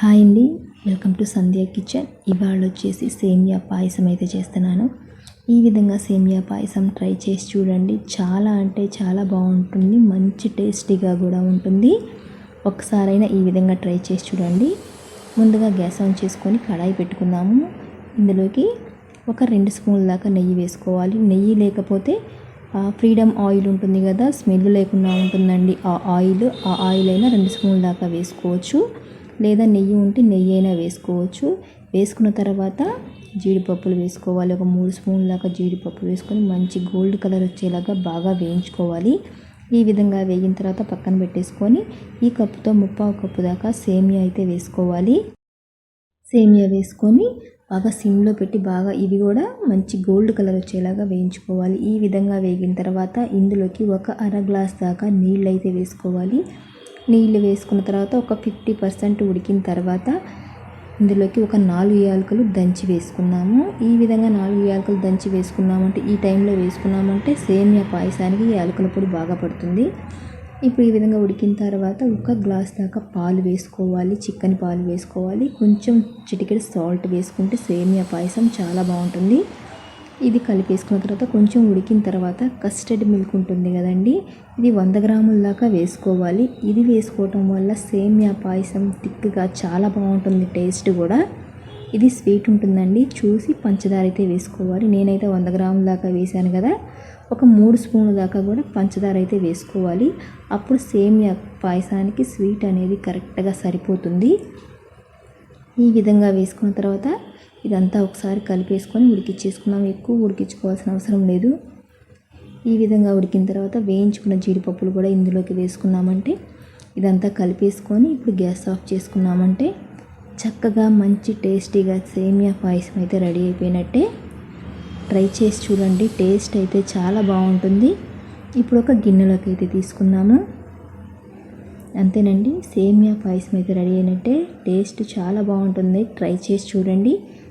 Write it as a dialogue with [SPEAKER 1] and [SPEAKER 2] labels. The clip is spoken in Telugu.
[SPEAKER 1] హాయ్ అండి. Welcome to Sandhya kitchen. ఇవాళ వచ్చేసి సేమియా పాయసం అయితే చేస్తున్నాను. ఈ విధంగా సేమియా పాయసం ట్రై చేసి చూడండి. చాలా అంటే చాలా బాగుంటుంది. మంచి టేస్టీగా కూడా ఉంటుంది. ఒకసారైనా ఈ విధంగా ట్రై చేసి చూడండి. ముందుగా గ్యాస్ ఆన్ చేసుకొని కడాయి పెట్టుకుందాము. ఇందులోకి ఒక రెండు స్పూన్ల దాకా నెయ్యి వేసుకోవాలి. నెయ్యి లేకపోతే ఫ్రీడమ్ ఆయిల్ ఉంటుంది కదా స్మెల్ లేకుండా ఉంటుందండి ఆ ఆయిల్. ఆ ఆయిల్ అయినా రెండు స్పూన్ల దాకా వేసుకోవచ్చు. లేదా నెయ్యి ఉంటే నెయ్యి అయినా వేసుకోవచ్చు. వేసుకున్న తర్వాత జీడిపప్పులు వేసుకోవాలి. ఒక మూడు స్పూన్ దాకా జీడిపప్పు వేసుకొని మంచి గోల్డ్ కలర్ వచ్చేలాగా బాగా వేయించుకోవాలి. ఈ విధంగా వేగిన తర్వాత పక్కన పెట్టేసుకొని ఈ కప్పుతో ముప్పావు కప్పు దాకా సేమియా అయితే వేసుకోవాలి. సేమియా వేసుకొని బాగా సిమ్లో పెట్టి బాగా ఇవి కూడా మంచి గోల్డ్ కలర్ వచ్చేలాగా వేయించుకోవాలి. ఈ విధంగా వేగిన తర్వాత ఇందులోకి ఒక అర గ్లాస్ దాకా నీళ్ళు అయితే వేసుకోవాలి. నీళ్ళు వేసుకున్న తర్వాత ఒక ఫిఫ్టీ పర్సెంట్ ఉడికిన తర్వాత ఇందులోకి ఒక నాలుగు యాలకులు దంచి వేసుకున్నాము ఈ విధంగా నాలుగు యాలకులు దంచి వేసుకున్నామంటే ఈ టైంలో వేసుకున్నామంటే సేమియా పాయసానికి యాలకుల పొడి బాగా పడుతుంది. ఇప్పుడు ఈ విధంగా ఉడికిన తర్వాత ఒక గ్లాస్ దాకా పాలు వేసుకోవాలి చికెన్ పాలు వేసుకోవాలి. కొంచెం చిటికెడు సాల్ట్ వేసుకుంటే సేమియా పాయసం చాలా బాగుంటుంది. ఇది కలిపేసుకున్న తర్వాత కొంచెం ఉడికిన తర్వాత కస్టర్డ్ మిల్క్ ఉంటుంది కదండి ఇది వంద గ్రాముల దాకా వేసుకోవాలి. ఇది వేసుకోవటం వల్ల సేమియా పాయసం థిక్గా చాలా బాగుంటుంది టేస్ట్ కూడా. ఇది స్వీట్ ఉంటుందండి చూసి పంచదార అయితే వేసుకోవాలి. నేనైతే వంద గ్రాముల దాకా వేసాను కదా ఒక మూడు స్పూన్ల దాకా కూడా పంచదార అయితే వేసుకోవాలి. అప్పుడు సేమియా పాయసానికి స్వీట్ అనేది కరెక్ట్గా సరిపోతుంది. ఈ విధంగా వేసుకున్న తర్వాత ఇదంతా ఒకసారి కలిపేసుకొని ఉడికిచ్చేసుకున్నాం. ఎక్కువ ఉడికించుకోవాల్సిన అవసరం లేదు. ఈ విధంగా ఉడికిన తర్వాత వేయించుకున్న జీడిపప్పులు కూడా ఇందులోకి వేసుకున్నామంటే ఇదంతా కలిపేసుకొని ఇప్పుడు గ్యాస్ ఆఫ్ చేసుకున్నామంటే చక్కగా మంచి టేస్టీగా సేమియా పాయసం అయితే రెడీ అయిపోయినట్టే. ట్రై చేసి చూడండి టేస్ట్ అయితే చాలా బాగుంటుంది. ఇప్పుడు ఒక గిన్నెలోకి అయితే తీసుకున్నాము అంతేనండి సేమియా పాయసం అయితే రెడీ అయినట్టే. టేస్ట్ చాలా బాగుంటుంది. ట్రై చేసి చూడండి.